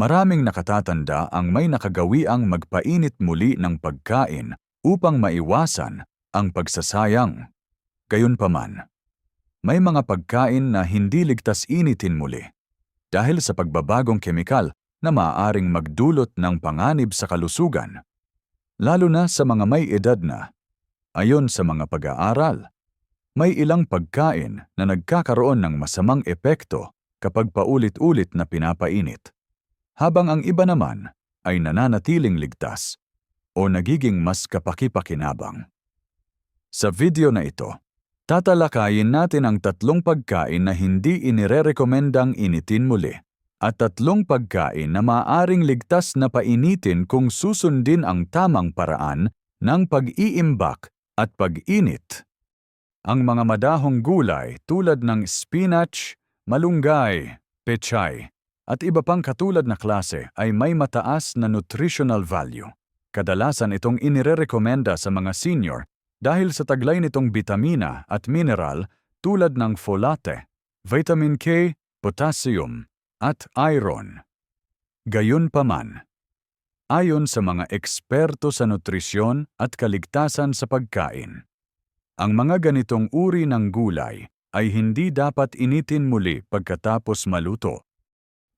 Maraming nakatatanda ang may nakagawiang magpainit muli ng pagkain upang maiwasan ang pagsasayang. Gayunpaman, may mga pagkain na hindi ligtas initin muli dahil sa pagbabagong kemikal na maaaring magdulot ng panganib sa kalusugan, lalo na sa mga may edad na. Ayon sa mga pag-aaral, may ilang pagkain na nagkakaroon ng masamang epekto kapag paulit-ulit na pinapainit, habang ang iba naman ay nananatiling ligtas o nagiging mas kapaki-pakinabang. Sa video na ito, tatalakayin natin ang tatlong pagkain na hindi inirerekomendang initin muli at tatlong pagkain na maaring ligtas na painitin kung susundin ang tamang paraan ng pag-iimbak at pag-init. Ang mga madahong gulay tulad ng spinach, malunggay, pechay, at iba pang katulad na klase ay may mataas na nutritional value. Kadalasan itong inirerekomenda sa mga senior dahil sa taglay nitong bitamina at mineral tulad ng folate, vitamin K, potassium, at iron. Gayunpaman, ayon sa mga eksperto sa nutrisyon at kaligtasan sa pagkain, ang mga ganitong uri ng gulay ay hindi dapat initin muli pagkatapos maluto.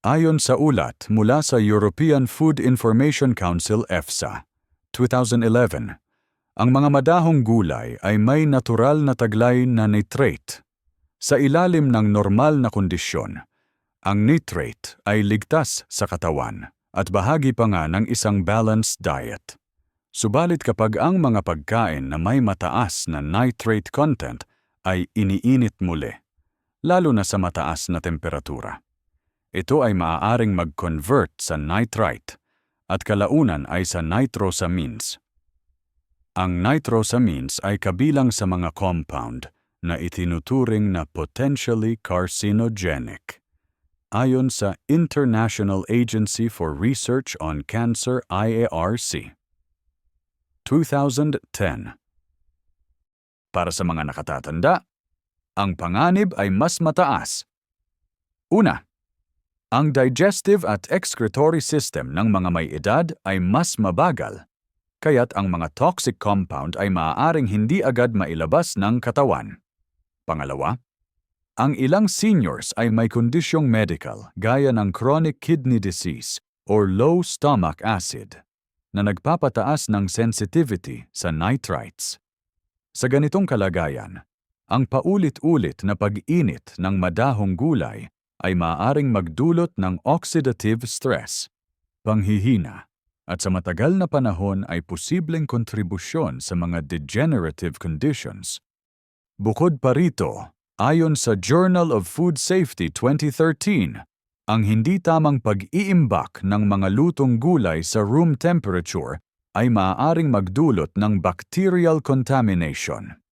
Ayon sa ulat mula sa European Food Information Council EFSA, 2011, ang mga madahong gulay ay may natural na taglay na nitrate. Sa ilalim ng normal na kondisyon, ang nitrate ay ligtas sa katawan at bahagi pa nga ng isang balanced diet. Subalit kapag ang mga pagkain na may mataas na nitrate content ay iniinit muli, lalo na sa mataas na temperatura. Ito ay maaaring mag-convert sa nitrite at kalaunan ay sa nitrosamines. Ang nitrosamines ay kabilang sa mga compound na itinuturing na potentially carcinogenic. Ayon sa International Agency for Research on Cancer IARC. 2010 Para sa mga nakatatanda, ang panganib ay mas mataas. Una, ang digestive at excretory system ng mga may edad ay mas mabagal, kaya't ang mga toxic compound ay maaaring hindi agad mailabas ng katawan. Pangalawa, ang ilang seniors ay may kondisyong medical gaya ng chronic kidney disease or low stomach acid na nagpapataas ng sensitivity sa nitrites. Sa ganitong kalagayan, ang paulit-ulit na pag-init ng madahong gulay ay maaaring magdulot ng oxidative stress, panghihina, at sa matagal na panahon ay posibleng kontribusyon sa mga degenerative conditions. Bukod pa rito, ayon sa Journal of Food Safety 2013, ang hindi tamang pag-iimbak ng mga lutong gulay sa room temperature ay maaaring magdulot ng bacterial contamination.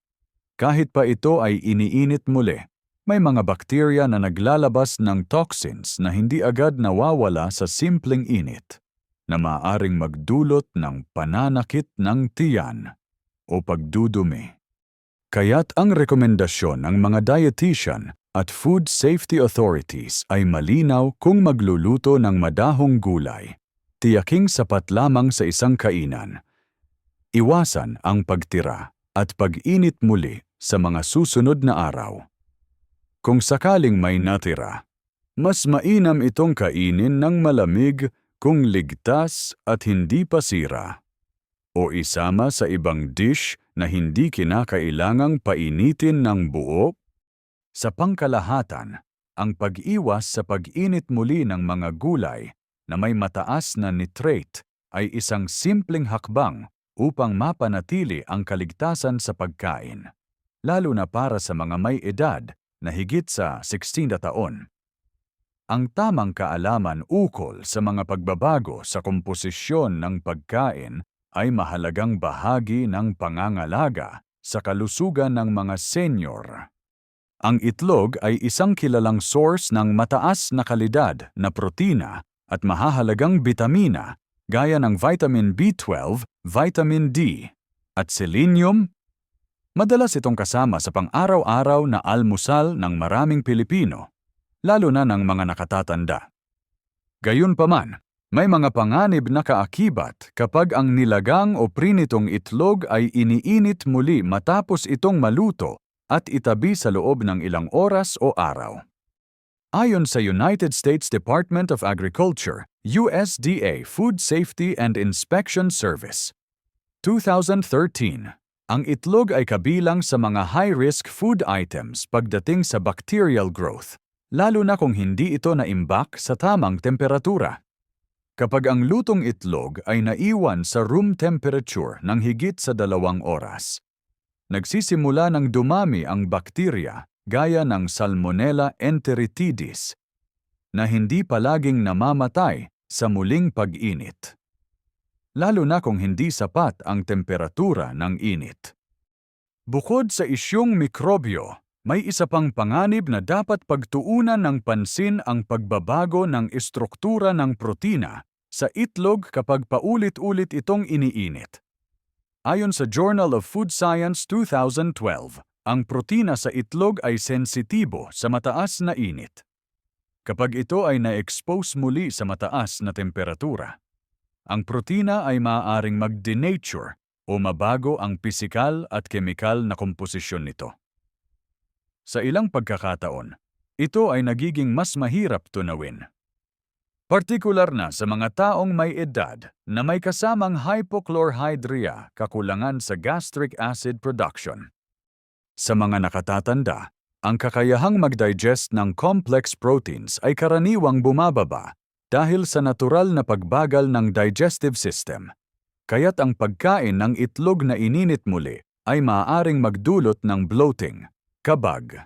Kahit pa ito ay iniinit muli, may mga bakterya na naglalabas ng toxins na hindi agad nawawala sa simpleng init, na maaaring magdulot ng pananakit ng tiyan o pagdudumi. Kaya't ang rekomendasyon ng mga dietitian at food safety authorities ay malinaw kung magluluto ng madahong gulay. Tiyaking sapat lamang sa isang kainan. Iwasan ang pagtira at pag-init muli sa mga susunod na araw. Kung sakaling may natira, mas mainam itong kainin ng malamig kung ligtas at hindi pasira. O isama sa ibang dish na hindi kinakailangang painitin ng buo sa pangkalahatan, ang pag-iwas sa pag-init muli ng mga gulay na may mataas na nitrate ay isang simpleng hakbang upang mapanatili ang kaligtasan sa pagkain, lalo na para sa mga may edad na higit sa 60 taon. Ang tamang kaalaman ukol sa mga pagbabago sa komposisyon ng pagkain ay mahalagang bahagi ng pangangalaga sa kalusugan ng mga senior. Ang itlog ay isang kilalang source ng mataas na kalidad na protina at mahahalagang bitamina gaya ng vitamin B12, vitamin D, at selenium. Madalas itong kasama sa pang-araw-araw na almusal ng maraming Pilipino, lalo na ng mga nakatatanda. Gayunpaman, may mga panganib na kaakibat kapag ang nilagang o prinitong itlog ay iniinit muli matapos itong maluto at itabi sa loob ng ilang oras o araw. Ayon sa United States Department of Agriculture, USDA Food Safety and Inspection Service, 2013, ang itlog ay kabilang sa mga high-risk food items pagdating sa bacterial growth, lalo na kung hindi ito naimbak sa tamang temperatura. Kapag ang lutong itlog ay naiwan sa room temperature ng higit sa dalawang oras, nagsisimula ng dumami ang bakterya gaya ng Salmonella enteritidis na hindi palaging namamatay sa muling pag-init. Lalo na kung hindi sapat ang temperatura ng init. Bukod sa isyong mikrobyo, may isa pang panganib na dapat pagtuunan ng pansin ang pagbabago ng estruktura ng protina sa itlog kapag paulit-ulit itong iniinit. Ayon sa Journal of Food Science 2012, ang protina sa itlog ay sensitibo sa mataas na init. Kapag ito ay na-expose muli sa mataas na temperatura, ang protina ay maaaring mag-denature o mabago ang pisikal at kemikal na komposisyon nito. Sa ilang pagkakataon, ito ay nagiging mas mahirap tunawin. Partikular na sa mga taong may edad na may kasamang hypochlorhydria, kakulangan sa gastric acid production. Sa mga nakatatanda, ang kakayahang mag-digest ng complex proteins ay karaniwang bumababa dahil sa natural na pagbagal ng digestive system. Kaya't ang pagkain ng itlog na ininit muli ay maaaring magdulot ng bloating, kabag,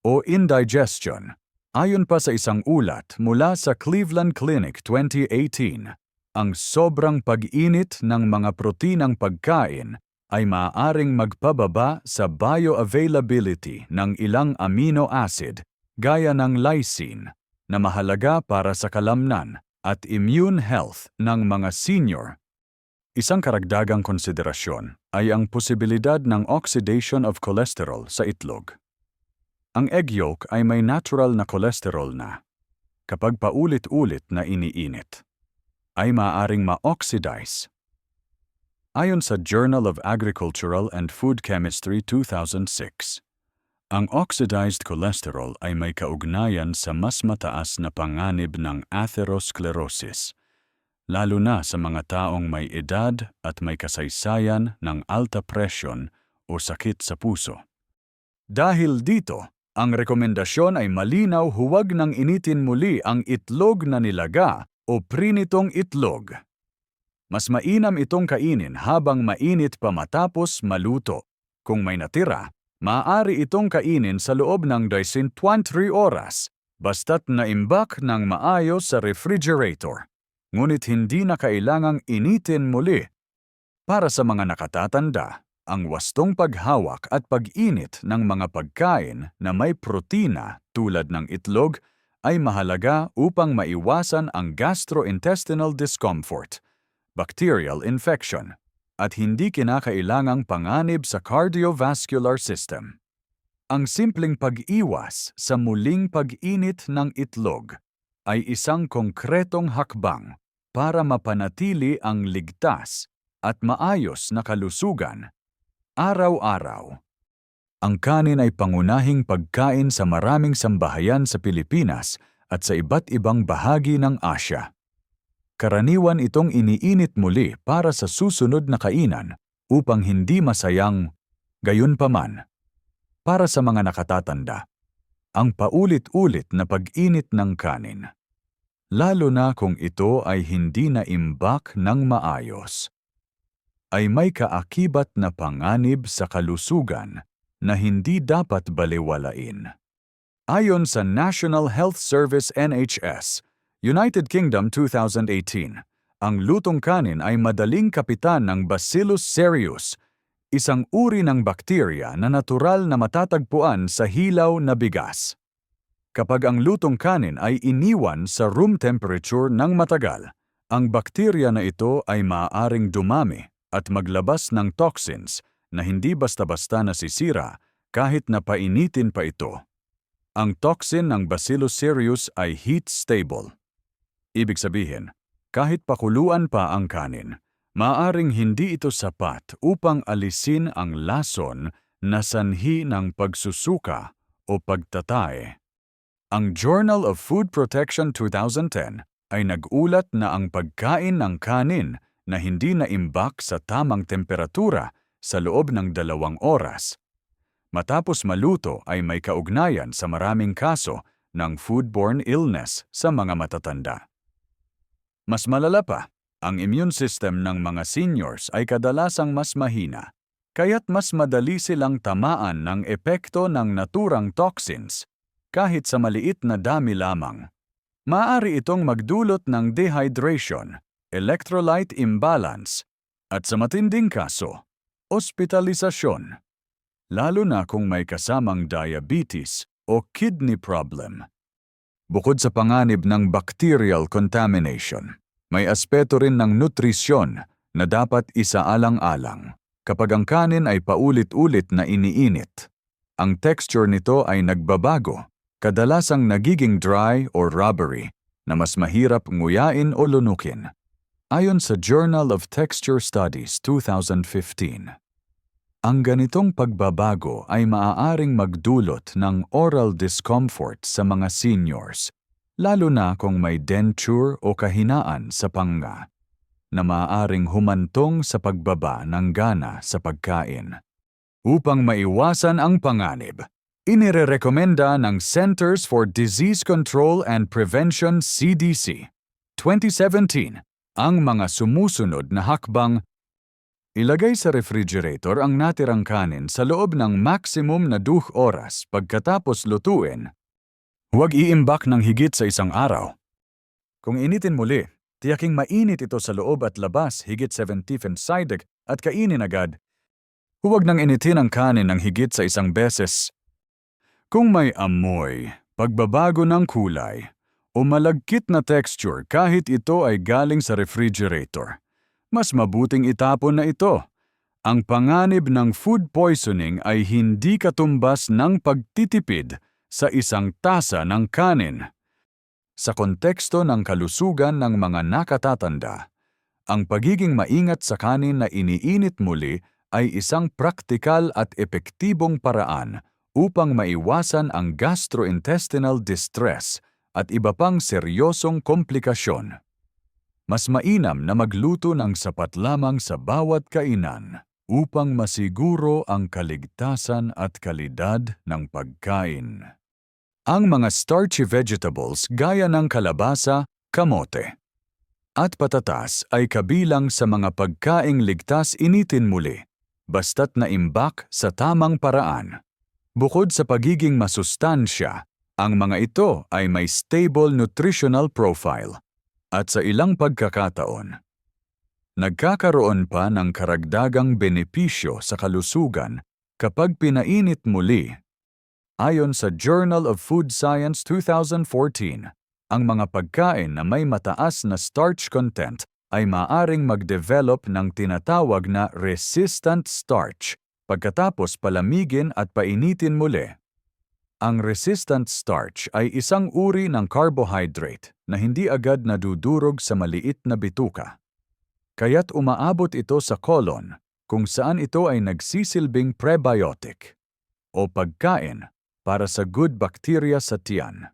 o indigestion. Ayon pa sa isang ulat mula sa Cleveland Clinic 2018, ang sobrang pag-init ng mga protinang pagkain ay maaaring magpababa sa bioavailability ng ilang amino acid gaya ng lysine na mahalaga para sa kalamnan at immune health ng mga senior Isang karagdagang konsiderasyon ay ang posibilidad ng oxidation of cholesterol sa itlog. Ang egg yolk ay may natural na cholesterol na, kapag paulit-ulit na iniinit, ay maaaring ma-oxidize. Ayon sa Journal of Agricultural and Food Chemistry 2006, ang oxidized cholesterol ay may kaugnayan sa mas mataas na panganib ng atherosclerosis – lalo na sa mga taong may edad at may kasaysayan ng alta presyon o sakit sa puso. Dahil dito, ang rekomendasyon ay malinaw huwag nang initin muli ang itlog na nilaga o prinitong itlog. Mas mainam itong kainin habang mainit pa matapos maluto. Kung may natira, maaari itong kainin sa loob ng 23 oras basta't naimbak ng maayos sa refrigerator ngunit hindi na kailangang initin muli. Para sa mga nakatatanda, ang wastong paghawak at pag-init ng mga pagkain na may protina tulad ng itlog ay mahalaga upang maiwasan ang gastrointestinal discomfort, bacterial infection, at hindi kinakailangang panganib sa cardiovascular system. Ang simpleng pag-iwas sa muling pag-init ng itlog ay isang konkretong hakbang para mapanatili ang ligtas at maayos na kalusugan. Araw-araw. Ang kanin ay pangunahing pagkain sa maraming sambahayan sa Pilipinas at sa iba't ibang bahagi ng Asya. Karaniwan itong iniinit muli para sa susunod na kainan upang hindi masayang gayunpaman. Para sa mga nakatatanda, ang paulit-ulit na pag-init ng kanin lalo na kung ito ay hindi na imbak ng maayos, ay may kaakibat na panganib sa kalusugan na hindi dapat baliwalain. Ayon sa National Health Service NHS, United Kingdom 2018, ang lutong kanin ay madaling kapitan ng Bacillus cereus, isang uri ng bakterya na natural na matatagpuan sa hilaw na bigas. Kapag ang lutong kanin ay iniwan sa room temperature ng matagal, ang bakterya na ito ay maaaring dumami at maglabas ng toxins na hindi basta-basta nasisira kahit na painitin pa ito. Ang toxin ng Bacillus cereus ay heat stable. Ibig sabihin, kahit pakuluan pa ang kanin, maaring hindi ito sapat upang alisin ang lason na sanhi ng pagsusuka o pagtatae. Ang Journal of Food Protection 2010 ay nag-ulat na ang pagkain ng kanin na hindi naimbak sa tamang temperatura sa loob ng dalawang oras. Matapos maluto ay may kaugnayan sa maraming kaso ng foodborne illness sa mga matatanda. Mas malala pa, ang immune system ng mga seniors ay kadalasang mas mahina, kaya't mas madali silang tamaan ng epekto ng naturang toxins kahit sa maliit na dami lamang. Maaari itong magdulot ng dehydration, electrolyte imbalance, at sa matinding kaso, ospitalisasyon, lalo na kung may kasamang diabetes o kidney problem. Bukod sa panganib ng bacterial contamination, may aspeto rin ng nutrisyon na dapat isaalang-alang kapag ang kanin ay paulit-ulit na iniinit. Ang texture nito ay nagbabago, kadalasang nagiging dry or rubbery na mas mahirap nguyain o lunukin. Ayon sa Journal of Texture Studies 2015, ang ganitong pagbabago ay maaaring magdulot ng oral discomfort sa mga seniors, lalo na kung may denture o kahinaan sa panga, na maaaring humantong sa pagbaba ng gana sa pagkain. Upang maiwasan ang panganib, inirerekomenda ng Centers for Disease Control and Prevention CDC 2017 ang mga sumusunod na hakbang Ilagay sa refrigerator ang natirang kanin sa loob ng maximum na 2 oras pagkatapos lutuin. Huwag iimbak ng higit sa isang araw. Kung initin muli, tiyaking mainit ito sa loob at labas higit 70 Fahrenheit at kainin agad. Huwag nang initin ang kanin ng higit sa isang beses. Kung may amoy, pagbabago ng kulay, o malagkit na texture kahit ito ay galing sa refrigerator, mas mabuting itapon na ito. Ang panganib ng food poisoning ay hindi katumbas ng pagtitipid sa isang tasa ng kanin. Sa konteksto ng kalusugan ng mga nakatatanda, ang pagiging maingat sa kanin na iniinit muli ay isang praktikal at epektibong paraan upang maiwasan ang gastrointestinal distress at iba pang seryosong komplikasyon mas mainam na magluto ng sapat lamang sa bawat kainan upang masiguro ang kaligtasan at kalidad ng pagkain. Ang mga starchy vegetables gaya ng kalabasa, kamote, at patatas ay kabilang sa mga pagkaing ligtas initin muli, basta't naimbak sa tamang paraan. Bukod sa pagiging masustansya, ang mga ito ay may stable nutritional profile at sa ilang pagkakataon, nagkakaroon pa ng karagdagang benepisyo sa kalusugan kapag pinainit muli. Ayon sa Journal of Food Science 2014, ang mga pagkain na may mataas na starch content ay maaring mag-develop ng tinatawag na resistant starch pagkatapos palamigin at painitin muli. Ang resistant starch ay isang uri ng carbohydrate na hindi agad nadudurog sa maliit na bituka. Kaya't umaabot ito sa colon kung saan ito ay nagsisilbing prebiotic o pagkain para sa good bacteria sa tiyan.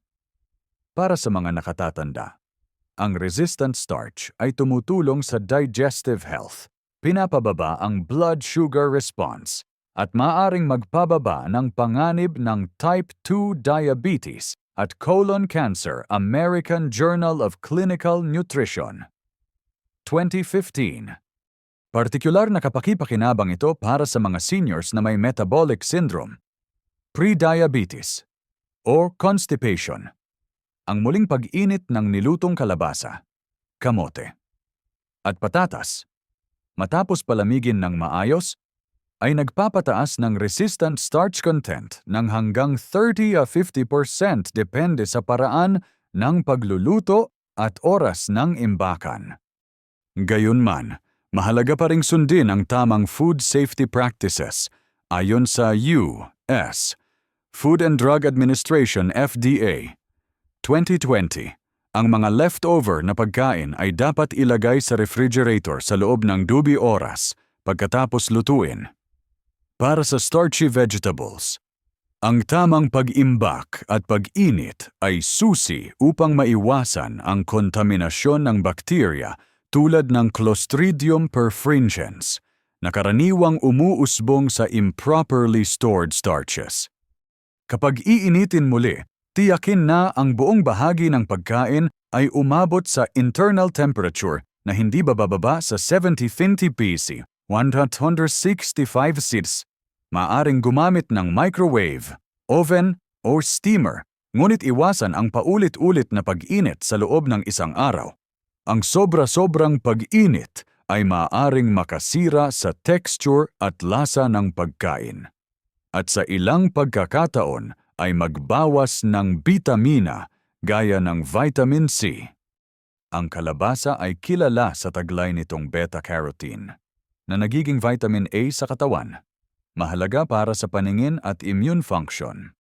Para sa mga nakatatanda, ang resistant starch ay tumutulong sa digestive health, pinapababa ang blood sugar response at maaring magpababa ng panganib ng type 2 diabetes at colon cancer American Journal of Clinical Nutrition. 2015 Partikular na kapakipakinabang ito para sa mga seniors na may metabolic syndrome, pre-diabetes, or constipation. Ang muling pag-init ng nilutong kalabasa, kamote, at patatas. Matapos palamigin ng maayos, ay nagpapataas ng resistant starch content ng hanggang 30-50% depende sa paraan ng pagluluto at oras ng imbakan. Gayunman, mahalaga pa ring sundin ang tamang food safety practices ayon sa U.S. Food and Drug Administration FDA 2020 Ang mga leftover na pagkain ay dapat ilagay sa refrigerator sa loob ng 2 oras pagkatapos lutuin. Para sa starchy vegetables, ang tamang pag-imbak at pag-init ay susi upang maiwasan ang kontaminasyon ng bakterya tulad ng Clostridium perfringens na karaniwang umuusbong sa improperly stored starches. Kapag iinitin muli, tiyakin na ang buong bahagi ng pagkain ay umabot sa internal temperature na hindi bababa sa 70-50 PC, 165 Cs. Maaring gumamit ng microwave, oven, o steamer, ngunit iwasan ang paulit-ulit na pag-init sa loob ng isang araw. Ang sobra-sobrang pag-init ay maaaring makasira sa texture at lasa ng pagkain. At sa ilang pagkakataon ay magbawas ng bitamina gaya ng vitamin C. Ang kalabasa ay kilala sa taglay nitong beta-carotene na nagiging vitamin A sa katawan. Mahalaga para sa paningin at immune function.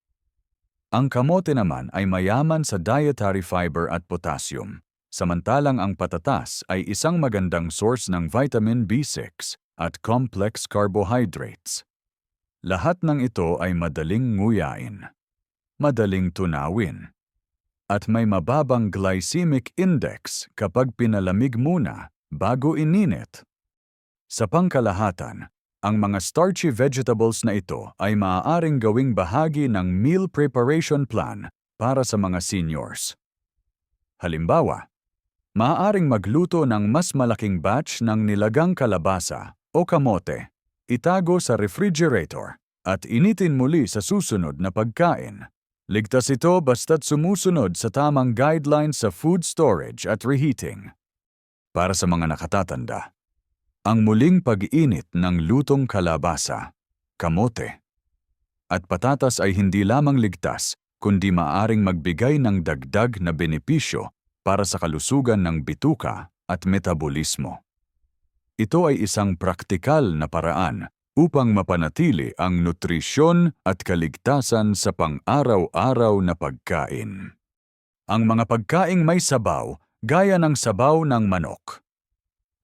Ang kamote naman ay mayaman sa dietary fiber at potassium, samantalang ang patatas ay isang magandang source ng vitamin B6 at complex carbohydrates. Lahat ng ito ay madaling nguyain, madaling tunawin, at may mababang glycemic index kapag pinalamig muna bago ininit. Sa pangkalahatan, ang mga starchy vegetables na ito ay maaaring gawing bahagi ng meal preparation plan para sa mga seniors. Halimbawa, maaaring magluto ng mas malaking batch ng nilagang kalabasa o kamote, itago sa refrigerator, at initin muli sa susunod na pagkain. Ligtas ito basta't sumusunod sa tamang guidelines sa food storage at reheating. Para sa mga nakatatanda, ang muling pag-init ng lutong kalabasa, kamote, at patatas ay hindi lamang ligtas kundi maaring magbigay ng dagdag na benepisyo para sa kalusugan ng bituka at metabolismo. Ito ay isang praktikal na paraan upang mapanatili ang nutrisyon at kaligtasan sa pang-araw-araw na pagkain. Ang mga pagkaing may sabaw, gaya ng sabaw ng manok,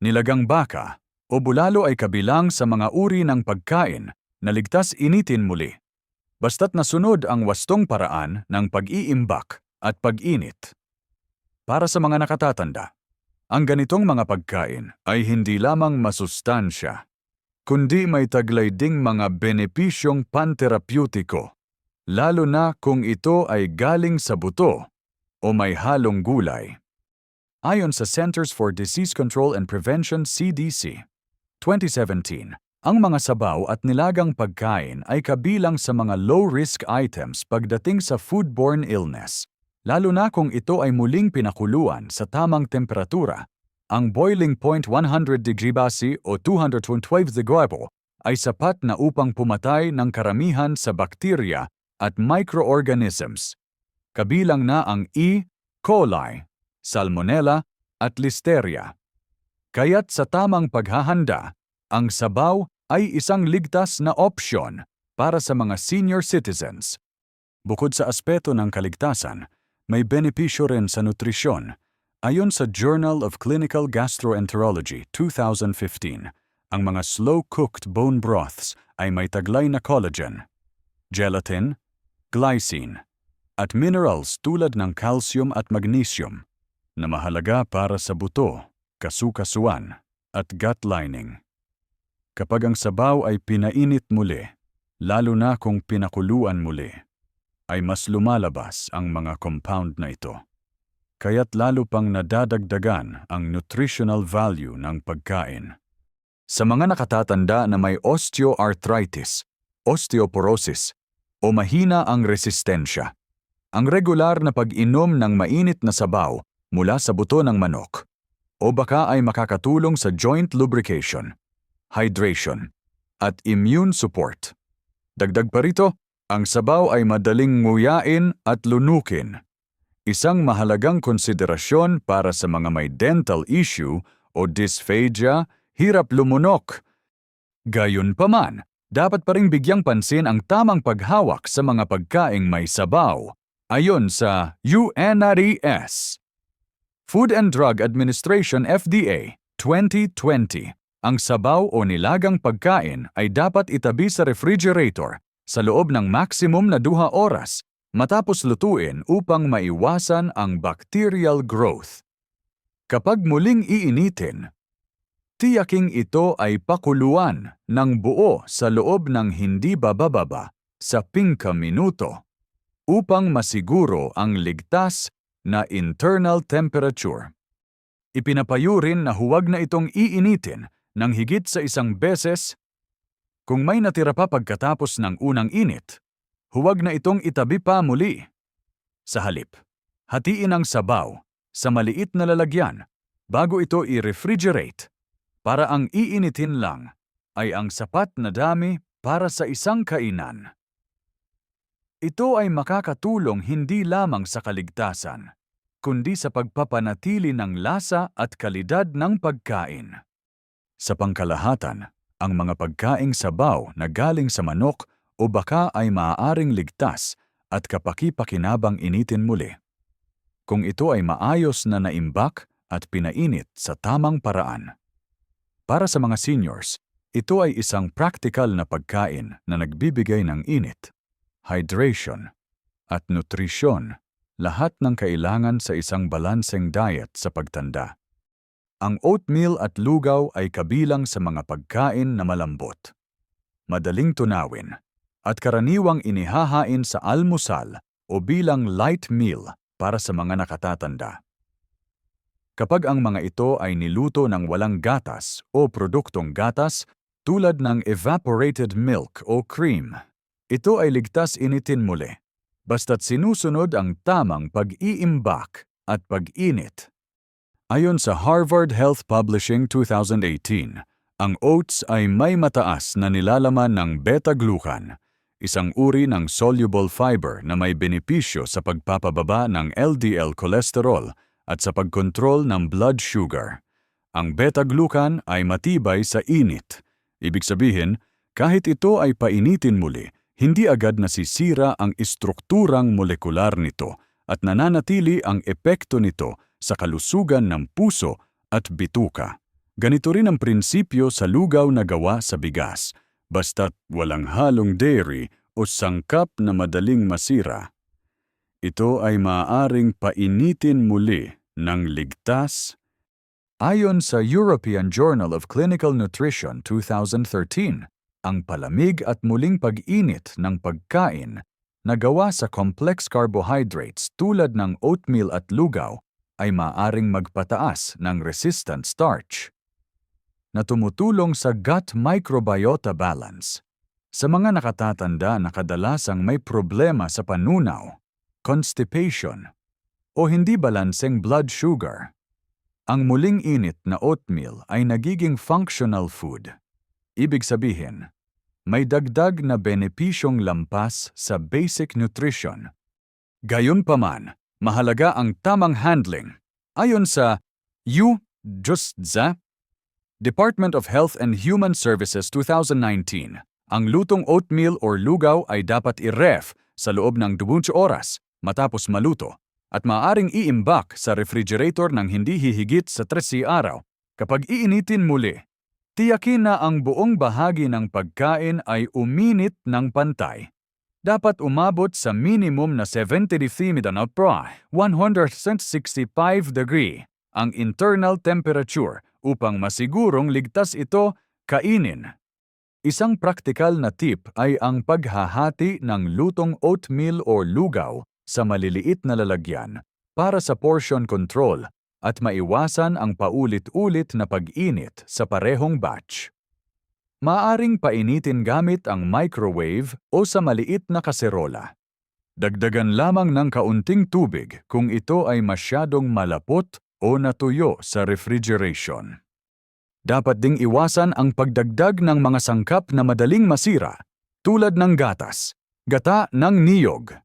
nilagang baka, o bulalo ay kabilang sa mga uri ng pagkain na ligtas initin muli. Basta't nasunod ang wastong paraan ng pag-iimbak at pag-init. Para sa mga nakatatanda, ang ganitong mga pagkain ay hindi lamang masustansya, kundi may taglay ding mga benepisyong panterapeutiko, lalo na kung ito ay galing sa buto o may halong gulay. Ayon sa Centers for Disease Control and Prevention CDC, 2017, ang mga sabaw at nilagang pagkain ay kabilang sa mga low-risk items pagdating sa foodborne illness, lalo na kung ito ay muling pinakuluan sa tamang temperatura. Ang boiling point 100 degree base o 212 degree ay sapat na upang pumatay ng karamihan sa bakterya at microorganisms, kabilang na ang E. coli, Salmonella at Listeria. Kaya't sa tamang paghahanda, ang sabaw ay isang ligtas na opsyon para sa mga senior citizens. Bukod sa aspeto ng kaligtasan, may benepisyo rin sa nutrisyon. Ayon sa Journal of Clinical Gastroenterology 2015, ang mga slow-cooked bone broths ay may taglay na collagen, gelatin, glycine, at minerals tulad ng calcium at magnesium na mahalaga para sa buto kasukasuan, at gut lining. Kapag ang sabaw ay pinainit muli, lalo na kung pinakuluan muli, ay mas lumalabas ang mga compound na ito. Kaya't lalo pang nadadagdagan ang nutritional value ng pagkain. Sa mga nakatatanda na may osteoarthritis, osteoporosis, o mahina ang resistensya, ang regular na pag-inom ng mainit na sabaw mula sa buto ng manok o baka ay makakatulong sa joint lubrication, hydration, at immune support. Dagdag pa rito, ang sabaw ay madaling nguyain at lunukin. Isang mahalagang konsiderasyon para sa mga may dental issue o dysphagia, hirap lumunok. Gayunpaman, dapat pa ring bigyang pansin ang tamang paghawak sa mga pagkaing may sabaw, ayon sa UNRES. Food and Drug Administration FDA 2020. Ang sabaw o nilagang pagkain ay dapat itabi sa refrigerator sa loob ng maximum na duha oras matapos lutuin upang maiwasan ang bacterial growth. Kapag muling iinitin, tiyaking ito ay pakuluan ng buo sa loob ng hindi babababa sa pingka minuto upang masiguro ang ligtas na internal temperature. Ipinapayo rin na huwag na itong iinitin ng higit sa isang beses kung may natira pa pagkatapos ng unang init. Huwag na itong itabi pa muli. Sa halip, hatiin ang sabaw sa maliit na lalagyan bago ito i-refrigerate para ang iinitin lang ay ang sapat na dami para sa isang kainan. Ito ay makakatulong hindi lamang sa kaligtasan, kundi sa pagpapanatili ng lasa at kalidad ng pagkain. Sa pangkalahatan, ang mga pagkaing sabaw na galing sa manok o baka ay maaaring ligtas at kapaki-pakinabang initin muli. Kung ito ay maayos na naimbak at pinainit sa tamang paraan. Para sa mga seniors, ito ay isang practical na pagkain na nagbibigay ng init hydration, at nutrisyon, lahat ng kailangan sa isang balanseng diet sa pagtanda. Ang oatmeal at lugaw ay kabilang sa mga pagkain na malambot, madaling tunawin, at karaniwang inihahain sa almusal o bilang light meal para sa mga nakatatanda. Kapag ang mga ito ay niluto ng walang gatas o produktong gatas tulad ng evaporated milk o cream, ito ay ligtas initin muli, basta't sinusunod ang tamang pag-iimbak at pag-init. Ayon sa Harvard Health Publishing 2018, ang oats ay may mataas na nilalaman ng beta-glucan, isang uri ng soluble fiber na may benepisyo sa pagpapababa ng LDL cholesterol at sa pagkontrol ng blood sugar. Ang beta-glucan ay matibay sa init. Ibig sabihin, kahit ito ay painitin muli, hindi agad nasisira ang istrukturang molekular nito at nananatili ang epekto nito sa kalusugan ng puso at bituka. Ganito rin ang prinsipyo sa lugaw na gawa sa bigas, basta't walang halong dairy o sangkap na madaling masira. Ito ay maaaring painitin muli ng ligtas Ayon sa European Journal of Clinical Nutrition 2013, ang palamig at muling pag-init ng pagkain na gawa sa complex carbohydrates tulad ng oatmeal at lugaw ay maaring magpataas ng resistant starch na tumutulong sa gut microbiota balance. Sa mga nakatatanda na kadalasang may problema sa panunaw, constipation, o hindi balanseng blood sugar, ang muling init na oatmeal ay nagiging functional food. Ibig sabihin, may dagdag na benepisyong lampas sa basic nutrition. Gayunpaman, mahalaga ang tamang handling. Ayon sa UJUSTZA, Department of Health and Human Services 2019, ang lutong oatmeal or lugaw ay dapat i-ref sa loob ng 20 oras matapos maluto at maaaring iimbak sa refrigerator ng hindi hihigit sa 13 araw kapag iinitin muli Tiyakin na ang buong bahagi ng pagkain ay uminit ng pantay. Dapat umabot sa minimum na 73 pro 165 degree ang internal temperature upang masigurong ligtas ito kainin. Isang praktikal na tip ay ang paghahati ng lutong oatmeal o lugaw sa maliliit na lalagyan para sa portion control at maiwasan ang paulit-ulit na pag-init sa parehong batch. Maaring painitin gamit ang microwave o sa maliit na kaserola. Dagdagan lamang ng kaunting tubig kung ito ay masyadong malapot o natuyo sa refrigeration. Dapat ding iwasan ang pagdagdag ng mga sangkap na madaling masira tulad ng gatas, gata ng niyog,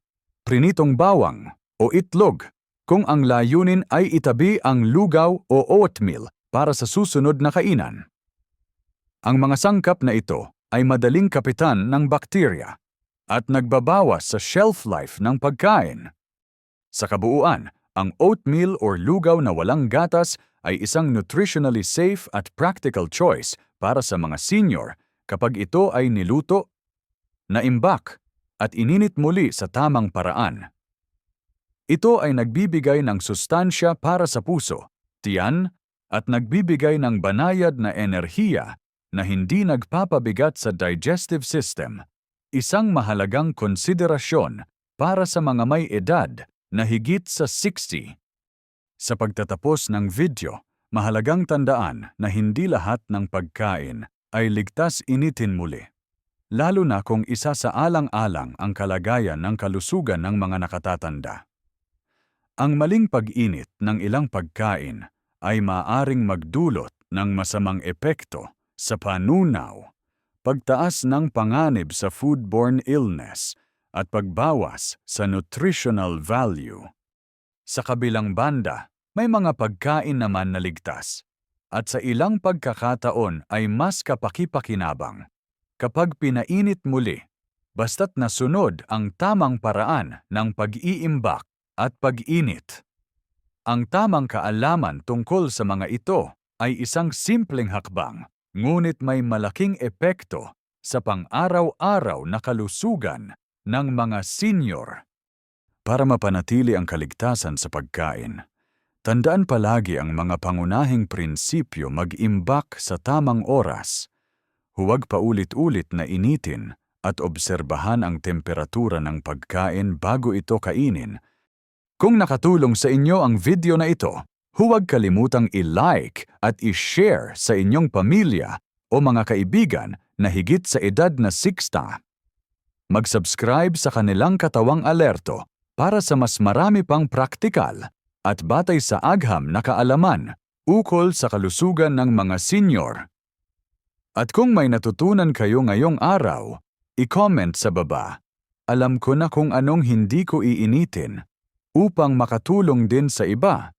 prinitong bawang o itlog kung ang layunin ay itabi ang lugaw o oatmeal para sa susunod na kainan. Ang mga sangkap na ito ay madaling kapitan ng bakterya at nagbabawas sa shelf life ng pagkain. Sa kabuuan, ang oatmeal or lugaw na walang gatas ay isang nutritionally safe at practical choice para sa mga senior kapag ito ay niluto, naimbak, at ininit muli sa tamang paraan. Ito ay nagbibigay ng sustansya para sa puso, tiyan, at nagbibigay ng banayad na enerhiya na hindi nagpapabigat sa digestive system. Isang mahalagang konsiderasyon para sa mga may edad na higit sa 60. Sa pagtatapos ng video, mahalagang tandaan na hindi lahat ng pagkain ay ligtas initin muli. Lalo na kung isa sa alang-alang ang kalagayan ng kalusugan ng mga nakatatanda. Ang maling pag-init ng ilang pagkain ay maaring magdulot ng masamang epekto sa panunaw, pagtaas ng panganib sa foodborne illness, at pagbawas sa nutritional value. Sa kabilang banda, may mga pagkain naman na ligtas, at sa ilang pagkakataon ay mas kapakipakinabang. Kapag pinainit muli, basta't nasunod ang tamang paraan ng pag-iimbak at pag-init. Ang tamang kaalaman tungkol sa mga ito ay isang simpleng hakbang, ngunit may malaking epekto sa pang-araw-araw na kalusugan ng mga senior. Para mapanatili ang kaligtasan sa pagkain, tandaan palagi ang mga pangunahing prinsipyo mag-imbak sa tamang oras. Huwag paulit-ulit na initin at obserbahan ang temperatura ng pagkain bago ito kainin. Kung nakatulong sa inyo ang video na ito, huwag kalimutang i-like at i-share sa inyong pamilya o mga kaibigan na higit sa edad na 60. Mag-subscribe sa kanilang katawang alerto para sa mas marami pang praktikal at batay sa agham na kaalaman ukol sa kalusugan ng mga senior. At kung may natutunan kayo ngayong araw, i-comment sa baba. Alam ko na kung anong hindi ko iinitin upang makatulong din sa iba.